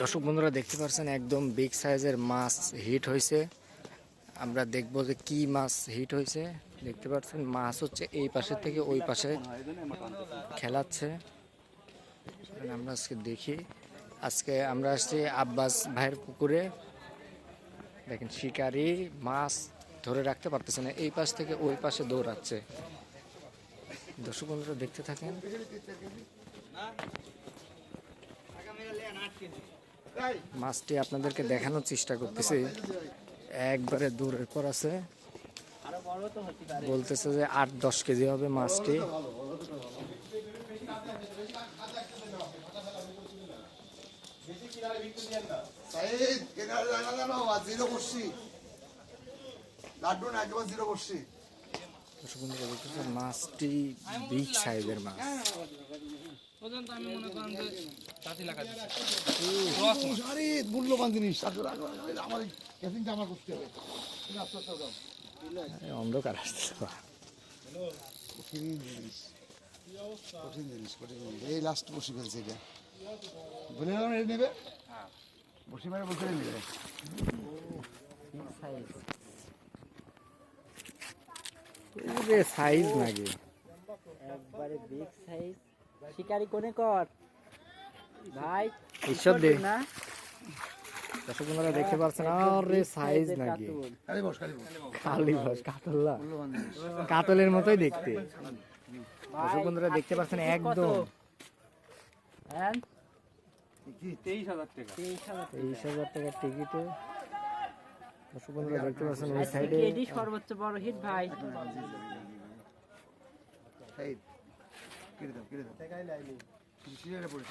দর্শক বন্ধুরা দেখতে পাচ্ছেন একদম বিগ সাইজের মাছ হিট হয়েছে। আমরা দেখব যে কি মাছ হিট হয়েছে। দেখতে পাচ্ছেন মাছ হচ্ছে এই পাশে থেকে ওই পাশে খেলাচ্ছে। আমরা আজকে দেখি। আজকে আমরা আসছি আব্বাস ভাইয়ের পুকুরে। দেখেন, শিকারি মাছ ধরে রাখতে পারতেছে না, এই পাশ থেকে ওই পাশে দৌড়াচ্ছে। দর্শক বন্ধুরা দেখতে থাকেন। মাছটি আপনাদেরকে দেখানোর চেষ্টা করতেছি। একবারে দূরের পর আছে। বলতেছে যে আট দশ কেজি হবে মাছটি। মাছটি বিগ সাইজের মাছ। পর্যন্ত আমি মনে করেন যে চাষি লাগা আরে মূল্যবান জিনিস আমার করতে হবে। অন্ধকার আসতেছে কঠিন জিনিস কঠিন জিনিস কঠিন জিনিস। এই লাস্ট বসে ফেলছে এটা। বলে গেলাম এটা নেবে? বসে মারে বসে নেবে? সাইজ নাকি। একবারে বিগ সাইজ শিকারি কোনে কর? ভাই ঈশ্বর দে। না? দর্শক বন্ধুরা দেখতে পাচ্ছেন আরে সাইজ নাকি? খালি বস খালি বস। খালি বস কাতলা। কাতলের মতোই দেখতে। দর্শক বন্ধুরা দেখতে পাচ্ছেন একদম? হ্যাঁ? তেইশ হাজার টাকা। তেইশ হাজার টাকার টিকিটে দর্শক বন্ধুরা দেখতে পাচ্ছেন ওই সাইডে এটি সর্বোচ্চ বড় হিট ভাই। কেটে দাও কেটে দাও। সিরিয়ালে পড়ে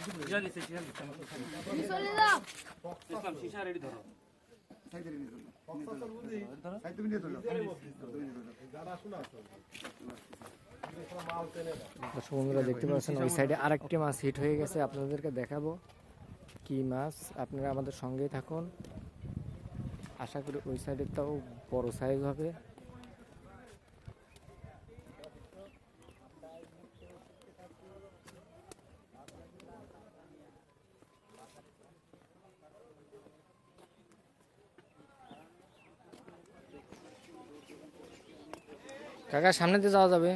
ইসলাম রেডি ধরো। নিয়ে তুমি নিয়ে দর্শক বন্ধুরা দেখতে পাচ্ছেন ওই সাইডে আরেকটি মাছ হিট হয়ে গেছে। আপনাদেরকে দেখাবো কি মাছ। আপনারা আমাদের সঙ্গেই থাকুন। আশা করি ওই সাইডেরটাও বড় সাইজ হবে। কাকা, সামনে দিয়ে যাওয়া যাবে।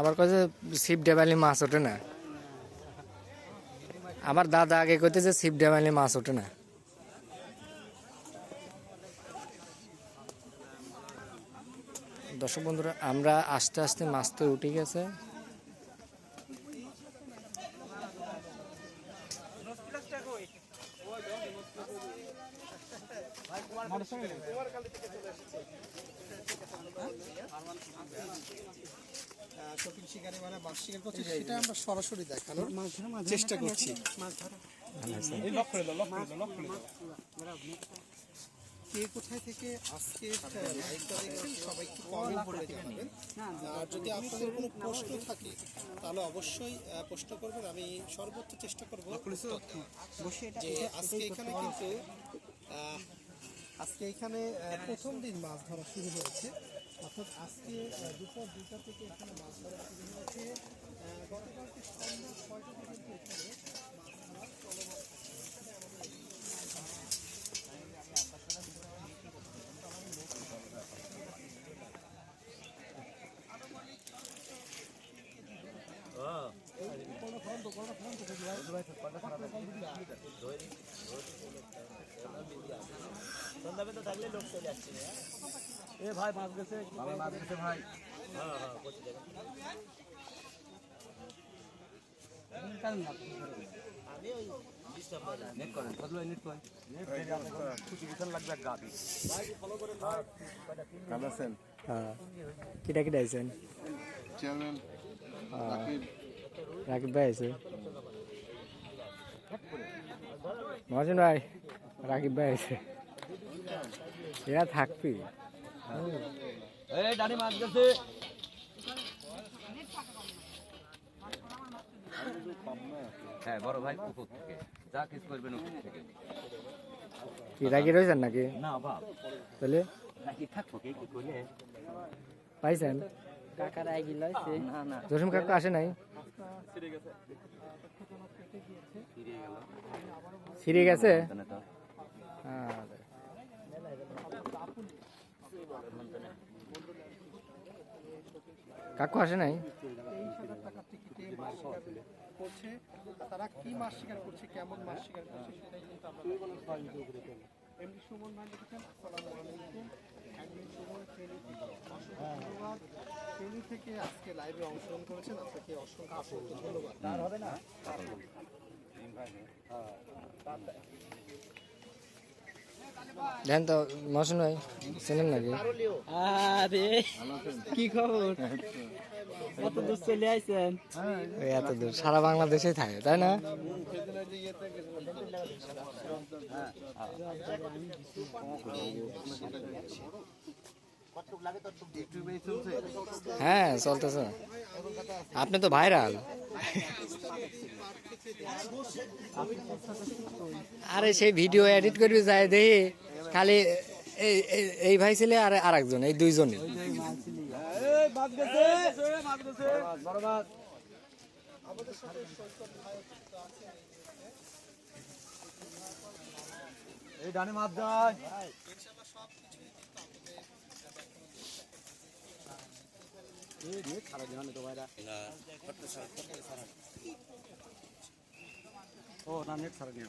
আবার কয়েছে শিব ডেবালি মাছ ওঠে না। আমার দাদা আগে কইতেছে শিব ডেবালি মাছ ওঠে না। দর্শক বন্ধুরা, আমরা আস্তে আস্তে মাছ তো উঠে গেছে। শৌখিন শিকারি মানে মাছ শিকার করছে সেটা আমরা সরাসরি দেখানোর চেষ্টা করছি। লক করে দাও লক করে দাও লক করে দাও। কে কোথায় থেকে আজকে লাইভটা দেখছেন সবাই একটু কমেন্ট করে জানাবেন। আর যদি আপনাদের কোনো প্রশ্ন থাকে তাহলে অবশ্যই প্রশ্ন করবেন। আমি সর্বোচ্চ চেষ্টা করব। যে আজকে এখানে কিন্তু আজকে এখানে প্রথম দিন মাছ ধরা শুরু হয়েছে। অর্থাৎ আজকে দুপুর দুইটা থেকে এখানে মাছ ধরা শুরু হয়েছে গতকালকে সন্ধ্যা ছয়টা পর্যন্ত এখানে মাছ ধরা চলমান হ্যাঁ কিটা কিটা আইছেন? চেয়ারম্যান রাকিব রাকিব ভাই আছে মহাজন ভাই রাকিব ভাই আছে এরা থাকবি। এই ডানি মাছ গেছে হ্যাঁ বড় ভাই পুকুর থেকে। যা কিছু করবেন ওখান থেকে। কি রাগি রয়েছেন নাকি? না বাপ। তাহলে? নাকি থাকব কে কি করলে? পাইছেন? কাকার আই গিলাইছে না না জসিম কাকু আসে নাই? ছিঁড়ে গেছে। আরে। কাকু আসে নাই? শিকার করছে তারা কি মাছ শিকার করছে কেমন মাছ শিকার করছে সেটাই কিন্তু আমরা এমনি সুমন ভাই লিখেছেন আসসালামু আলাইকুম। একদিন সুমন ফেনী থেকে অসংখ্য ধন্যবাদ। ফেনী থেকে আজকে লাইভে অংশগ্রহণ করেছেন আপনাকে অসংখ্য অসংখ্য ধন্যবাদ। তার হবে না? দেন তো মশন ভাই চেনেন নাকি? আরে কি খবর? কত দূর চলে আইছেন? এত দূর সারা বাংলাদেশে থাকে তাই না? হ্যাঁ চলতেছে। আপনি তো ভাইরাল। আরে সেই ভিডিও এডিট করবি যায় দেখি। খালি এই ভাই ছেলে আর আরেকজন, এই দুইজনই। এই ডানে ও, না, নেট সারা নিয়ে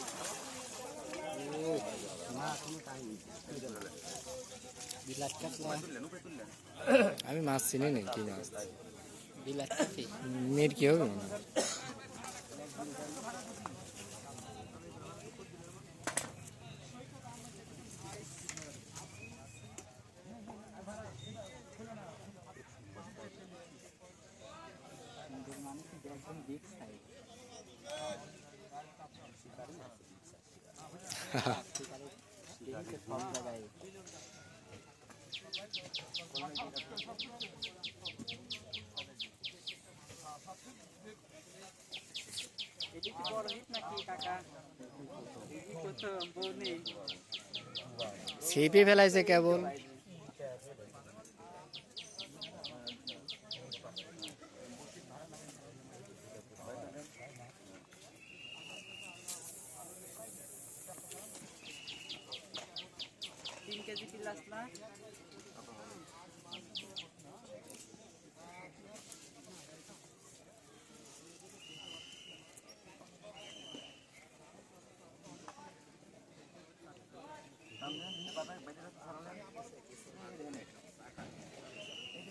কেমন আছেন আহ, আলহামদুলিল্লাহ ভালো আছি ভাইয়া আপনি কেমন আছেন নাজমুল ফেলাইছে না কেন সেটা সন্ধি করে কিলো একটা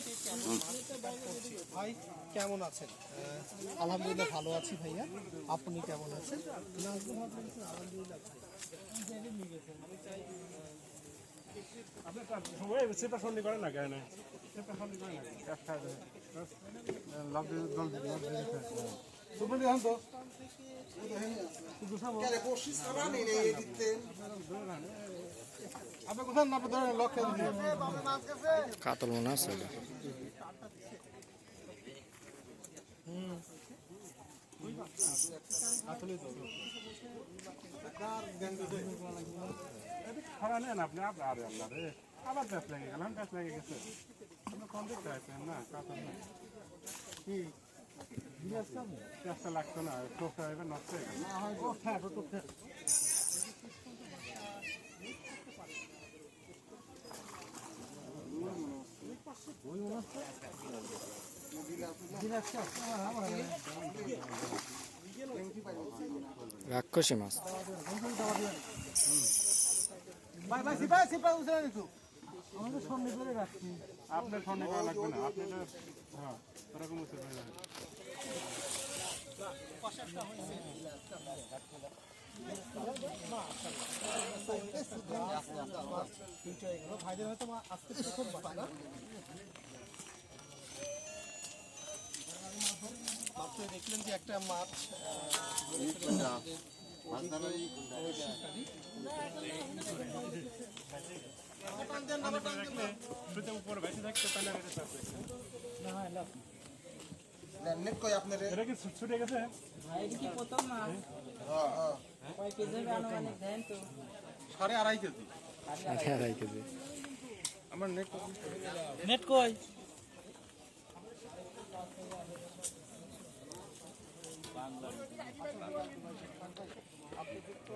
কোথায় না আপনি ধরেন লক্ষ্যে কাতল মনে আছে ওটা। খারা নেন আপনি আপনার আরে আল্লাহ রে। আবার প্যাস লেগে গেলাম প্যাস লেগে গেছে। আপনি কম দেখতে না কাতল না কি? লাগতো না এবার নষ্ট হয়ে গেল। রাক্ষসী মাছ। আপনার সামনে করা লাগবে না। আপনি হ্যাঁ ওরকম উঁচু করে রাখেন। মাত্র দেখলেন যে একটা মাছ শুধু উপরে বেশি থাকতে তাহলে আর এটা চাপ দিচ্ছে না। এটা কি ছুট- ছুটে গেছে এটা কি প্রথম মাছ কয় কেজি সাড়ে আড়াই কেজি। সাড়ে আড়াই কেজি। আমার নেট নেট কই বাংলা